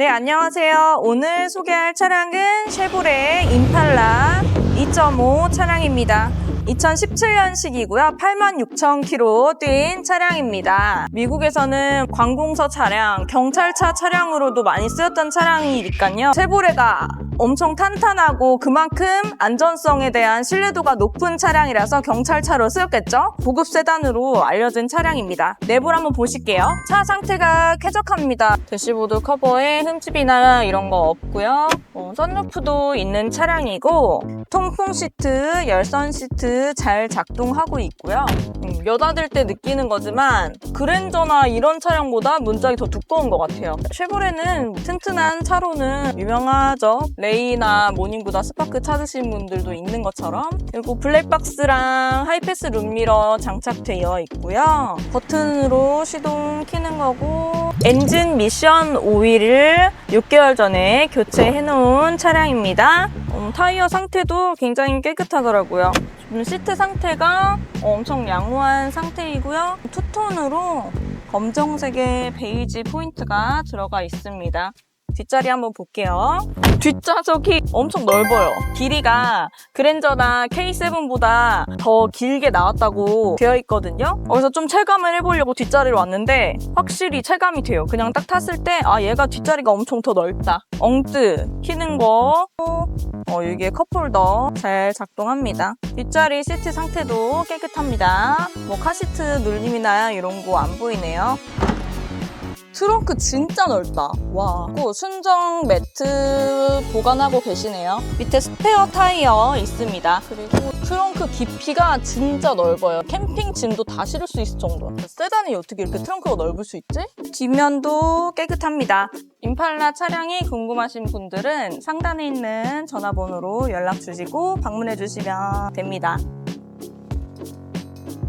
네, 안녕하세요. 오늘 소개할 차량은 쉐보레 임팔라 2.5 차량입니다. 2017년식이고요. 86,000km 뛴 차량입니다. 미국에서는 관공서 차량, 경찰차 차량으로도 많이 쓰였던 차량이니까요. 쉐보레가 엄청 탄탄하고 그만큼 안전성에 대한 신뢰도가 높은 차량이라서 경찰차로 쓰였겠죠? 고급 세단으로 알려진 차량입니다. 내부를 한번 보실게요. 차 상태가 쾌적합니다. 대시보드 커버에 흠집이나 이런 거 없고요. 어, 선루프도 있는 차량이고 통풍 시트, 열선 시트 잘 작동하고 있고요. 음, 여닫을 때 느끼는 거지만 그랜저나 이런 차량보다 문짝이 더 두꺼운 것 같아요. 쉐보레는 튼튼한 차로는 유명하죠. 레 이나 모닝보다 스파크 찾으신 분들도 있는 것처럼 그리고 블랙박스랑 하이패스 룸미러 장착되어 있고요. 버튼으로 시동 키는 거고 엔진 미션 오일을 6개월 전에 교체해 놓은 차량입니다. 음, 타이어 상태도 굉장히 깨끗하더라고요. 음, 시트 상태가 엄청 양호한 상태이고요. 투톤으로 검정색의 베이지 포인트가 들어가 있습니다. 뒷자리 한번 볼게요. 뒷좌석이 엄청 넓어요. 길이가 그랜저나 K7보다 더 길게 나왔다고 되어 있거든요. 그래서 좀 체감을 해보려고 뒷자리로 왔는데 확실히 체감이 돼요. 그냥 딱 탔을 때 아 얘가 뒷자리가 엄청 더 넓다. 엉뜨 키는 거 어, 이게 컵홀더 잘 작동합니다. 뒷자리 시트 상태도 깨끗합니다. 뭐 카시트 눌림이나 이런 거 안 보이네요. 트렁크 진짜 넓다. 와. 그리고 순정 매트 보관하고 계시네요. 밑에 스페어 타이어 있습니다. 그리고 트렁크 깊이가 진짜 넓어요. 캠핑 짐도 다 실을 수 있을 정도. 세단이 어떻게 이렇게 트렁크가 넓을 수 있지? 뒷면도 깨끗합니다. 임팔라 차량이 궁금하신 분들은 상단에 있는 전화번호로 연락 주시고 방문해 주시면 됩니다.